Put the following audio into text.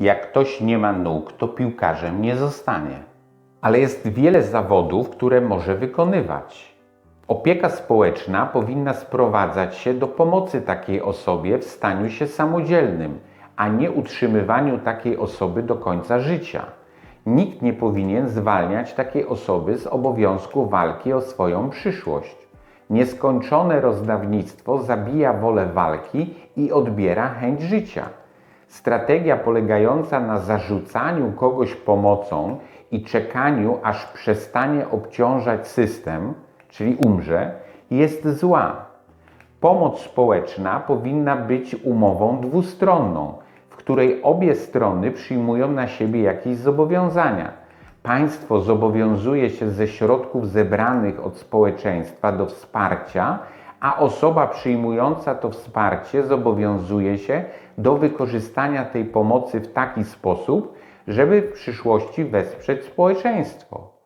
Jak ktoś nie ma nóg, to piłkarzem nie zostanie. Ale jest wiele zawodów, które może wykonywać. Opieka społeczna powinna sprowadzać się do pomocy takiej osobie w staniu się samodzielnym, a nie utrzymywaniu takiej osoby do końca życia. Nikt nie powinien zwalniać takiej osoby z obowiązku walki o swoją przyszłość. Nieskończone rozdawnictwo zabija wolę walki i odbiera chęć życia. Strategia polegająca na zarzucaniu kogoś pomocą i czekaniu, aż przestanie obciążać system, czyli umrze, jest zła. Pomoc społeczna powinna być umową dwustronną, w której obie strony przyjmują na siebie jakieś zobowiązania. Państwo zobowiązuje się ze środków zebranych od społeczeństwa do wsparcia, a osoba przyjmująca to wsparcie zobowiązuje się do wykorzystania tej pomocy w taki sposób, żeby w przyszłości wesprzeć społeczeństwo.